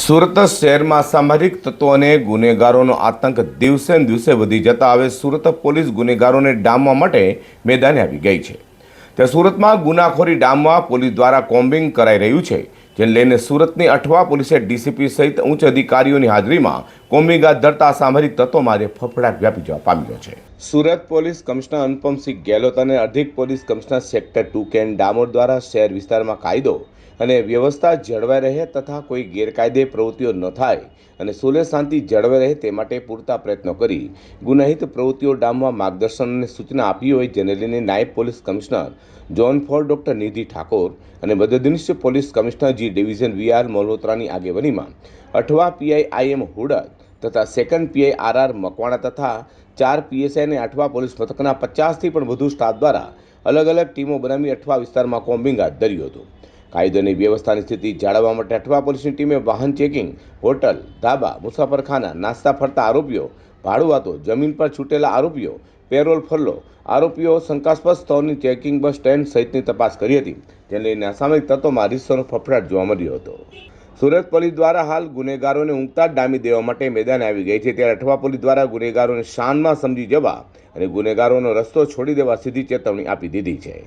સુરત શહેરમાં સામાજિક તત્વો અને ગુનેગારોનો આતંક દિવસે ને દિવસે વધી જતા હવે સુરત પોલીસ ગુનેગારોને ડામવા માટે મેદાને આવી ગઈ છે. ત્યાં સુરતમાં ગુનાખોરી ડામવા પોલીસ દ્વારા કોમ્બિંગ કરાઈ રહ્યું છે, જેને લઈને સુરતની અઠવા પોલીસે ડીસીપી સહિત ઉચ્ચ અધિકારીઓની હાજરીમાં કોમ્બિંગ હાથ ધરતા સામાજિક તત્વોમાં આજે ફફડાટ વ્યાપી જવા પામ્યો છે. સુરત પોલીસ કમિશનર અનુપમસિંહ ગેહલોત અને અધિક પોલીસ કમિશનર સેક્ટર ટુ કેન ડામોર દ્વારા શહેર વિસ્તારમાં કાયદો અને વ્યવસ્થા જળવાઈ રહે તથા કોઈ ગેરકાયદે પ્રવૃત્તિઓ ન થાય અને સુલે શાંતિ જળવાઈ રહે તે માટે પૂરતા પ્રયત્નો કરી ગુનાહિત પ્રવૃત્તિઓ ડામવા માર્ગદર્શન અને સૂચના આપી હોય જેને લઈને નાયબ police commissioner zone four, doctor Nidhi Thakor અને મદદનીશ police commissioner G division V R મલ્હોત્રાની આગેવાનીમાં અઠવા પીઆઈ આઈએમ હુડત તથા second PI R R Makwana તથા ચાર પીએસઆઈ અને અઠવા પોલીસ મથકના પચાસથી પણ વધુ સ્ટાફ દ્વારા અલગ અલગ ટીમો બનાવી અઠવા વિસ્તારમાં કોમ્બિંગ હાથ ધર્યું હતું. કાયદોની વ્યવસ્થાની સ્થિતિ જાળવવા માટે અઠવા પોલીસની ટીમે વાહન ચેકિંગ, હોટલ, ધાબા, મુસાફરખાના, નાસ્તા ફરતા આરોપીઓ, ભાડુઆતો, જમીન પર છૂટેલા આરોપીઓ, પેરોલ ફરલો, આરોપીઓ શંકાસ્પદ સ્થળની ચેકિંગ બસ સ્ટેન્ડ સહિતની તપાસ કરી હતી. જેને લઈને અસામયિક તત્વોમાં રીતસરનો ફફડાટ જોવા મળ્યો હતો. સુરત પોલીસ દ્વારા હાલ ગુનેગારોને ઊંઘતા ડામી દેવા માટે મેદાને આવી ગઈ છે. ત્યારે અઠવા પોલીસ દ્વારા ગુનેગારોને શાનમાં સમજી જવા અને ગુનેગારોનો રસ્તો છોડી દેવા સીધી ચેતવણી આપી દીધી છે.